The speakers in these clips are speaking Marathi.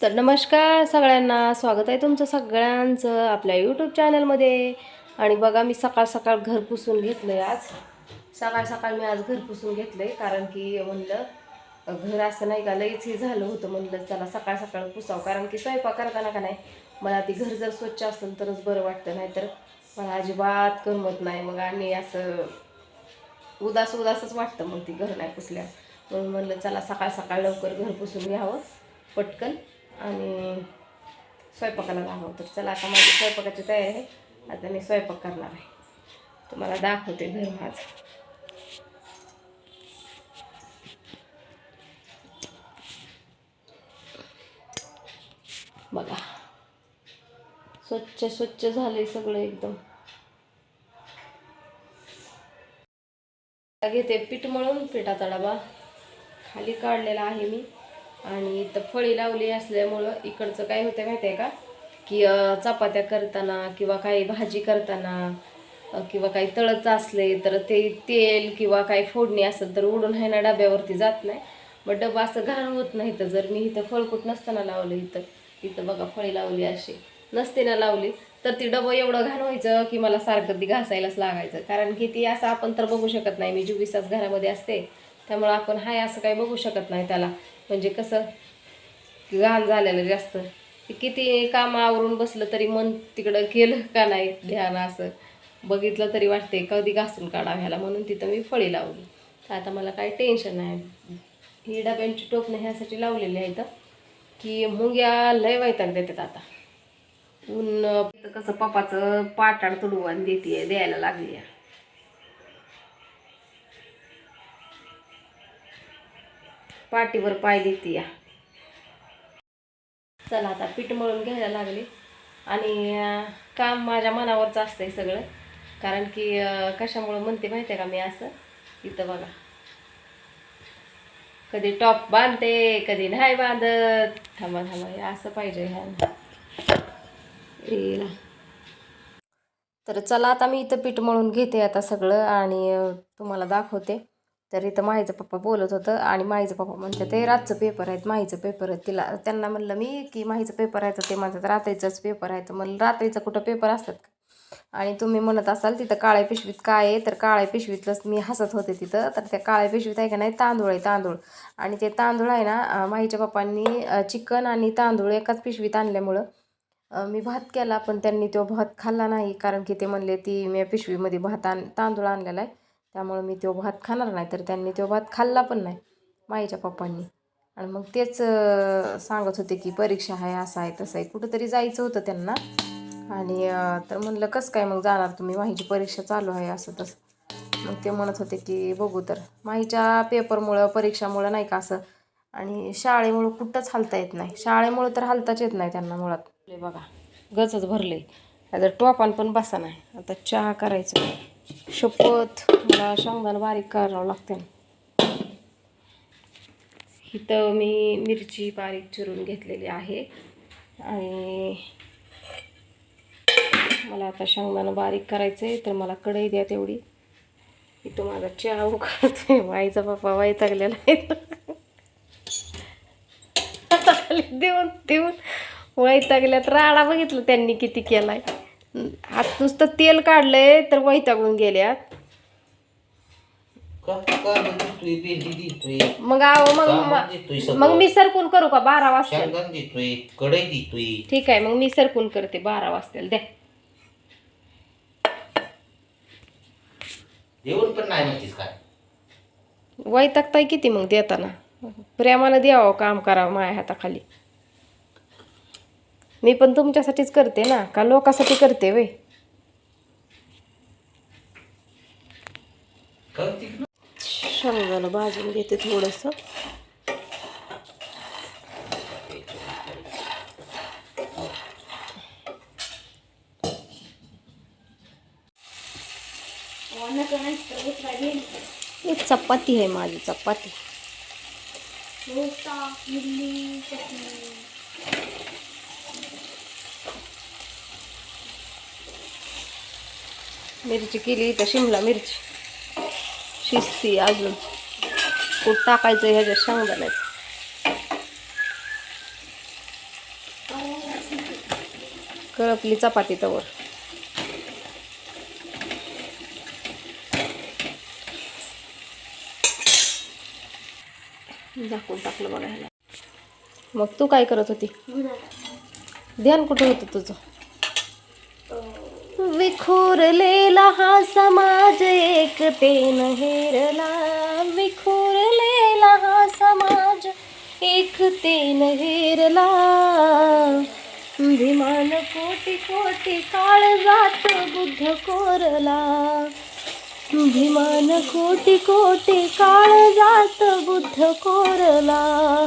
तर नमस्कार सगळ्यांना स्वागत आहे तुमचं सगळ्यांचं आपल्या यूट्यूब चॅनलमध्ये आणि बघा मी सकाळ सकाळ घर पुसून घेतलं आहे आज. सकाळ सकाळ मी आज घर पुसून घेतलं आहे कारण की म्हणलं घर असं नाही का लईच हे झालं होतं म्हणलं चला सकाळ सकाळ पुसावं. कारण की स्वयंपाक करताना का नाही मला ती घर जर स्वच्छ असेल तरच बरं वाटतं नाहीतर मला अजिबात करमत नाही. मग आणि असं उदास उदासच वाटतं मग ती घर नाही पुसल्या म्हणून म्हणलं चला सकाळ सकाळ लवकर घर पुसून घ्यावं पटकन. आणि स्वयंपाकाला लागावं तर चला आता माझी स्वयंपाकाची तयारी आहे. आता मी स्वयंपाक करणार आहे. तुम्हाला दाखवते घर माझं. बघा. स्वच्छ स्वच्छ झाले सगळं एकदम. घेते पीठ मळून पिठाचा डबा. खाली काढलेला आहे मी. आणि इथं फळी लावली असल्यामुळं इकडचं काय होतं माहिती आहे का की चपात्या करताना किंवा काही भाजी करताना किंवा काही तळत असले तर ते तेल किंवा काही फोडणी असेल तर उडून आहे ना डब्यावरती जात नाही. मग डबा असं घाण होत नाही तर जर मी इथं फळकूट नसताना लावलं इथं. इथं बघा फळी लावली अशी. नसते ना लावली तर ती डबं एवढं घाण व्हायचं की मला सारखं ती घासायलाच लागायचं. कारण की ती असं आपण तर बघू शकत नाही. मी चोवीस तास घरामध्ये असते. त्यामुळं आपण हाय असं काही बघू शकत नाही त्याला. म्हणजे कसं घाण झालेलं जास्त. किती काम आवरून बसलं तरी मन तिकडं केलं का नाही ध्यान असं. बघितलं तरी वाटते कधी घासून काढा ह्याला म्हणून तिथं मी फळी लावली. तर आता मला काही टेन्शन नाही. ही डब्यांची टोपणं ह्यासाठी लावलेली आहेत. की मुंग्या लय वैताग देतात आता. ऊन कसं पप्पाचं पाटाड तुडवून देते द्यायला लागली आहे. पाठीवर पाय देते या. चला आता पीठ मळून घ्यायला लागले. आणि काम माझ्या मनावरचं असतंय सगळं. कारण की कशामुळं म्हणते माहिती आहे का मी असं? इथं बघा. कधी टॉप बांधते कधी नाही बांधत. थांबा थांबा असं पाहिजे ह्या. तर चला आता मी इथं पीठ मळून घेते आता सगळं आणि तुम्हाला दाखवते. तर इथं माईचं पप्पा बोलत होतं आणि माहीचं पप्पा म्हणतात ते रातचं पेपर आहेत माईचं पेपर आहेत. तिला त्यांना म्हणलं मी की माईचं पेपर आहे तर ते म्हणतात रात्रीचंच पेपर आहे. तर म्हणलं रात्रीचं कुठं पेपर असतात का? आणि तुम्ही म्हणत असाल तिथं काळ्या पिशवीत काय आहे? तर काळ्या पिशवीतलंच मी हसत होते तिथं. तर त्या काळ्या पिशवीत आहे का नाही तांदूळ आहे तांदूळ. आणि ते तांदूळ आहे ना माईच्या पप्पांनी चिकन आणि तांदूळ एकाच पिशवीत आणल्यामुळं मी भात केला. पण त्यांनी तो भात खाल्ला नाही. कारण की ते म्हणले ती मी पिशवीमध्ये भात आण तांदूळ आणलेला आहे. त्यामुळं मी तो भात खाणार नाही तर त्यांनी तो भात खाल्ला पण नाही माईच्या पप्पांनी. आणि मग तेच सांगत होते की परीक्षा आहे असं आहे तसं आहे. कुठंतरी जायचं होतं त्यांना. आणि तर म्हणलं कसं काय मग जाणार तुम्ही? माहीची परीक्षा चालू आहे असं तसं. मग ते म्हणत होते की बघू तर. माहीच्या पेपरमुळं परीक्षामुळं नाही का असं. आणि शाळेमुळं कुठंच हलता येत नाही. शाळेमुळं तर हलताच येत नाही त्यांना मुळात. बघा गचच भरले आता टोपान पण बसा नाही. आता चहा करायचं. शपथ. मला शेंगदाणा बारीक करावं लागते. इथं मी मिरची बारीक चिरून घेतलेली आहे. आणि मला आता शेंगदाणं बारीक करायचं आहे तर मला कढई द्या तेवढी. इथं माझा चहा उकळतोय माईचा पप्पा वैतागलेला आहे. आता देऊन देऊन वैतागल्यात. राडा बघितलं त्यांनी किती केलाय. हात नुसतं तेल काढलंय तर वैतागून गेल्यात. मग आव मग. मग मी सरकून करू का? बारा वाजता शेंगदाण देतोय कढई देतोय ठीक आहे मग मी सरकून करते. बारा वाजता द्या. जेवण पण नाही म्हणतीस काय? वैतागताय किती मग देताना? प्रेमानं द्यावं काम करावं माझ्या हाताखाली. मी पण तुमच्यासाठीच करते ना का लोकांसाठी करते वे शेंगदाणं भाजून घेते थोडंसं. हे चपाती आहे माझी चपाती. मिरची केली तर शिमला मिरची. शिस्ती अजून. कूट टाकायचं ह्याच्या शेंगदाण्यात कळपली चपाती तवर. झाकून टाकलं बघायला मग तू काय करत होती? ध्यान कुठं होतं तुझं? विखुरलेला हा समाज एकतेन हेरला. विखुरलेला हा समाज एकतेन हेरला. भीमान कोटी कोटी काळ जात बुद्ध कोरला. भीमान कोटी कोटी काळ जात बुद्ध कोरला.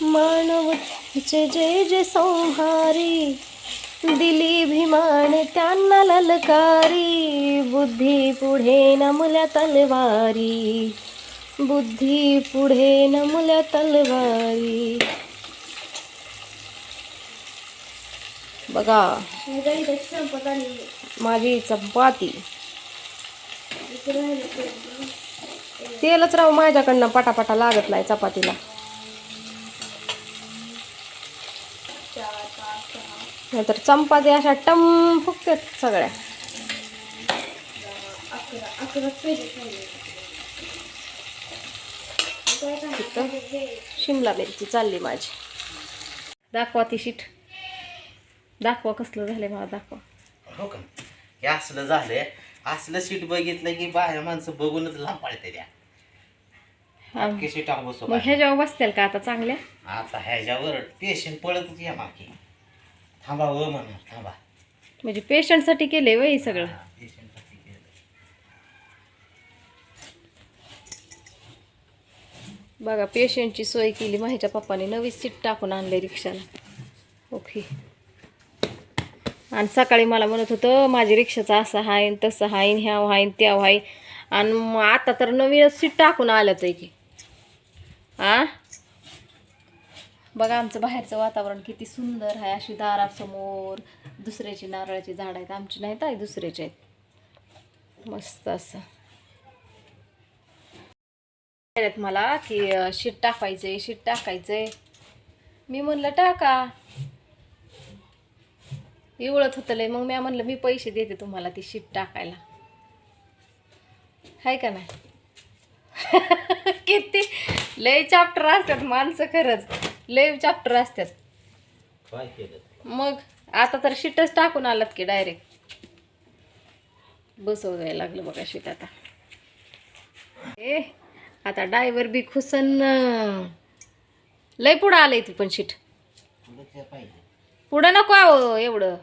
मानव जे जे संहारी दिली भीमाने त्यांना ललकारी बुद्धी पुढे नमल्या तलवारी बुद्धी पुढे नमल्या तलवारी. बघा माझी चपाती. तेलच राव माझ्याकडनं पटापटा लागत नाही चपातीला. नाहीतर चंपाती अशा टम फुकतात सगळ्या. शिमला मिरची चालली माझी. दाखवा ती शीट. दाखवा कसलं झालंय मला दाखवा. हो का? हे असलं झालंय. असलं सीट बघितलं की बाया माणसं बघूनच लांब पाळते त्या. ह्याच्यावर बसतील का आता चांगल्या? आता ह्याच्यावर पेशंट पळतच या मागे. थांबा व म्हणा थांबा. म्हणजे पेशंटसाठी केले वय सगळं? पेशंटसाठी केलं. बघा पेशंटची सोय केली. माझ्या पप्पाने नवी सीट टाकून आणले रिक्षाला. ओके. आणि सकाळी मला म्हणत होतं माझी रिक्षाचं असं आहे न तसं आहे न ह्याव आहे न त्याव आहे. आणि मग आता तर नवीनच सीट टाकून आल्यात आहे की आ? बघा आमचं बाहेरचं वातावरण किती सुंदर आहे. अशी दारासमोर दुसऱ्याची नारळाची झाड आहेत. आमची नाहीत आहे दुसऱ्याचे आहेत. मस्त असं. मला की शीट टाकायचंय शीट टाकायचंय. मी म्हणलं टाका. इवळत होतं लय. मग मी म्हणलं मी पैसे देते तुम्हाला ती शीट टाकायला. हाय का नाही? किती? लय चॅप्टर असतात माणसं खरंच. लय चॅप्टर असतात. मग आता तर शीटच टाकून आलात की डायरेक्ट बसव जायला लागलं बघा शीट आता. ए आता डायव्हर बी खुसन लय पुढं आलंय ती पण शीट. पुढं नको आहो एवढं.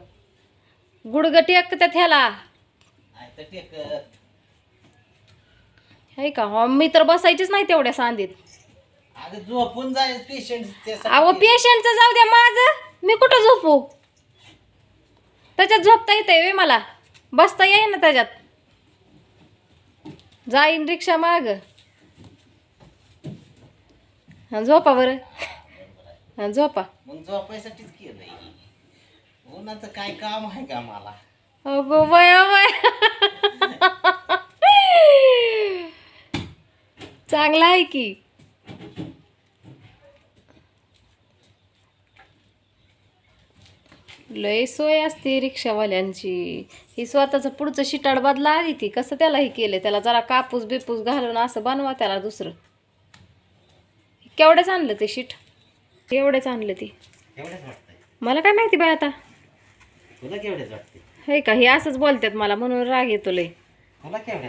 गुडगं टेकतात ह्याला. नाही तर टेक आहे का? मी तर बसायचीच नाही तेवढ्या सांदीत अगं झोपून जाय पेशंट अहो पेशंटचं जाऊ द्या माझं. मी कुठं झोपू? त्याच्यात झोपता येते वे मला. बसता येईन ना त्याच्यात. जाईन रिक्षा माग. हा झोपा बरं. हा झोपा. मग झोपायसाठीच केलंय. उन्हाचं काय काम आहे का मला? अगो बाय बाय चांगला आहे की. लय सोय असते रिक्षावाल्यांची. ही स्वतःचं पुढचं शिटाड बदला आली ती कसं त्याला हे केलं त्याला जरा कापूस बिपूस घालून असं बनवा त्याला दुसरं. केवढ्याच आणलं ते शीट? एवढेच आणलं ती? मला काय माहिती बाय आता. हे का हे असंच बोलतात मला म्हणून राग येतो लय.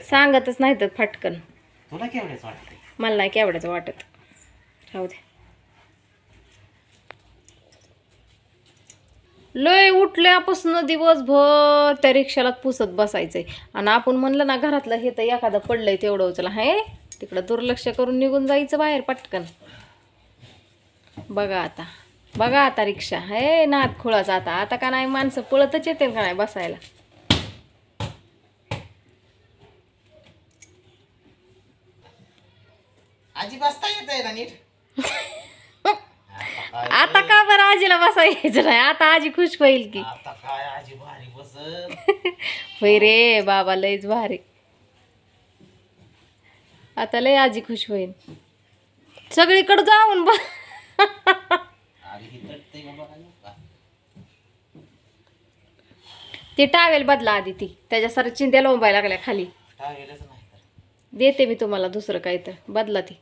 सांगतच नाही तर फटकन मला नाही केवढ्याचं वाटत. राहू दे. लय उठल्यापासून दिवसभर त्या रिक्षाला पुसत बसायचंय. आणि आपण म्हणलं ना घरातलं हे तर एखादं पडलंय तेवढं उचला. हे तिकडं दुर्लक्ष करून निघून जायचं बाहेर पटकन. बघा आता. बघा आता रिक्षा. हे नात खुळाचा आता. आता का नाही माणसं पळतच येते का नाही बसायला? आजी बसता येत आहे ना नीट? आता का बरं आजीला बसायचं नाही? आता आजी खुश होईल की. आता काय आजी भारी बसल होय रे बाबा लयच भारी. आता लय आजी खुश होईल. सगळीकडे जाऊन बघ ती टावेल बदला आधी ती. त्याच्यासारखं चिंध्या लोंबायला लागल्या खाली. देते मी तुम्हाला दुसरं काही तर. बदला ती.